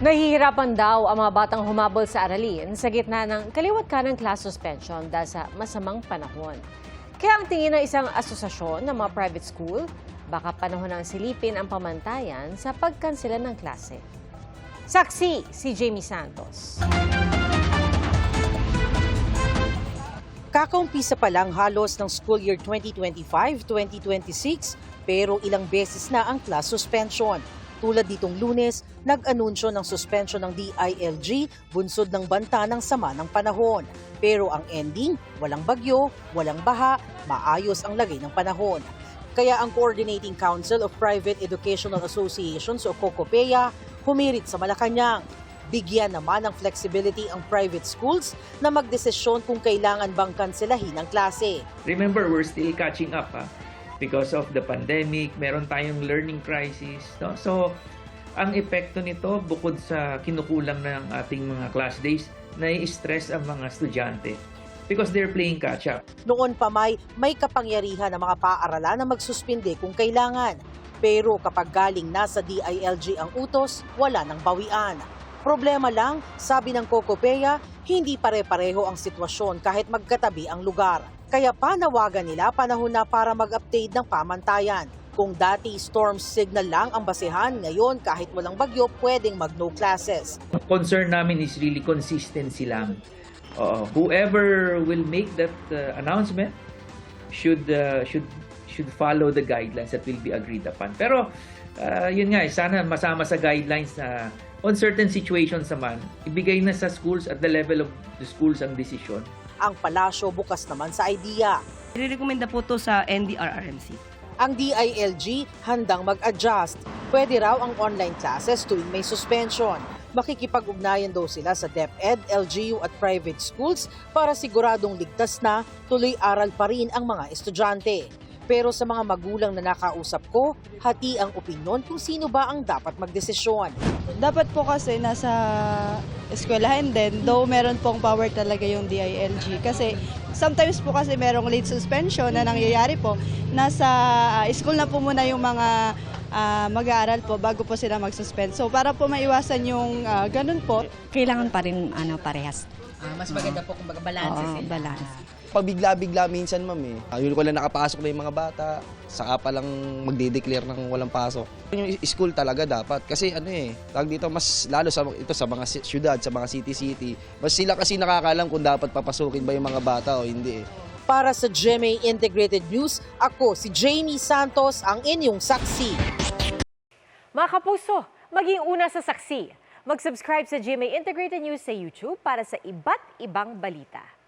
Nahihirapan daw ang mga batang humabol sa aralin sa gitna ng kaliwat ka ng class suspension dahil sa masamang panahon. Kaya ang tingin ng isang asosasyon ng mga private school, baka panahon ng silipin ang pamantayan sa pagkansela ng klase. Saksi si Jamie Santos. Kakaumpisa pa lang halos ng school year 2025-2026 pero ilang beses na ang class suspension. Tulad ditong lunes, nag-anunsyo ng suspension ng DILG bunsod ng banta ng sama ng panahon. Pero ang ending, walang bagyo, walang baha, maayos ang lagay ng panahon. Kaya ang Coordinating Council of Private Educational Associations o COCOPEA humirit sa Malacanang. Bigyan naman ng flexibility ang private schools na magdesisyon kung kailangan bang kanselahin ang klase. Remember, we're still catching up ha? Because of the pandemic. Meron tayong learning crisis. No? So, ang epekto nito, bukod sa kinukulang ng ating mga class days, nai-stress ang mga estudyante because they're playing catch-up. Noon pa may, may kapangyarihan ng mga paaralan na magsuspinde kung kailangan. Pero kapag galing na sa DILG ang utos, wala nang bawian. Problema lang, sabi ng Kokopeya, hindi pare-pareho ang sitwasyon kahit magkatabi ang lugar. Kaya panawagan nila panahon na para mag-update ng pamantayan. Kung dati storm signal lang ang basehan, ngayon kahit walang bagyo, pwedeng mag-no classes. Concern namin is really consistency lang. Uh, whoever will make that uh, announcement should uh, should should follow the guidelines that will be agreed upon. Pero uh, yun nga, eh, sana masama sa guidelines na on certain situations naman, ibigay na sa schools at the level of the schools ang decision. Ang palasyo bukas naman sa idea. Irerekomenda po to sa NDRRMC. Ang DILG handang mag-adjust. Pwede raw ang online classes tuwing may suspension. Makikipag-ugnayan daw sila sa DepEd, LGU at private schools para siguradong ligtas na tuloy aral pa rin ang mga estudyante. Pero sa mga magulang na nakausap ko, hati ang opinyon kung sino ba ang dapat magdesisyon. Dapat po kasi nasa eskwelahan din, though meron pong power talaga yung DILG. Kasi sometimes po kasi merong late suspension na nangyayari po. Nasa ah, school na po muna yung mga ah, mag-aaral po bago po sila mag-suspend. So para po maiwasan yung ah, ganun po, kailangan pa rin ano, parehas. Ah, mas maganda po kung balanse Oo, sila. balance. Pabigla-bigla minsan, ma'am eh. Ayun ko lang nakapasok na yung mga bata, saka pa lang magde-declare ng walang pasok. Yung school talaga dapat kasi ano eh, tag dito mas lalo sa ito sa mga syudad, sa mga city-city, mas sila kasi nakakalam kung dapat papasukin ba yung mga bata o hindi eh. Para sa GMA Integrated News, ako si Jamie Santos, ang inyong saksi. Mga kapuso, maging una sa saksi. Mag-subscribe sa GMA Integrated News sa YouTube para sa iba't ibang balita.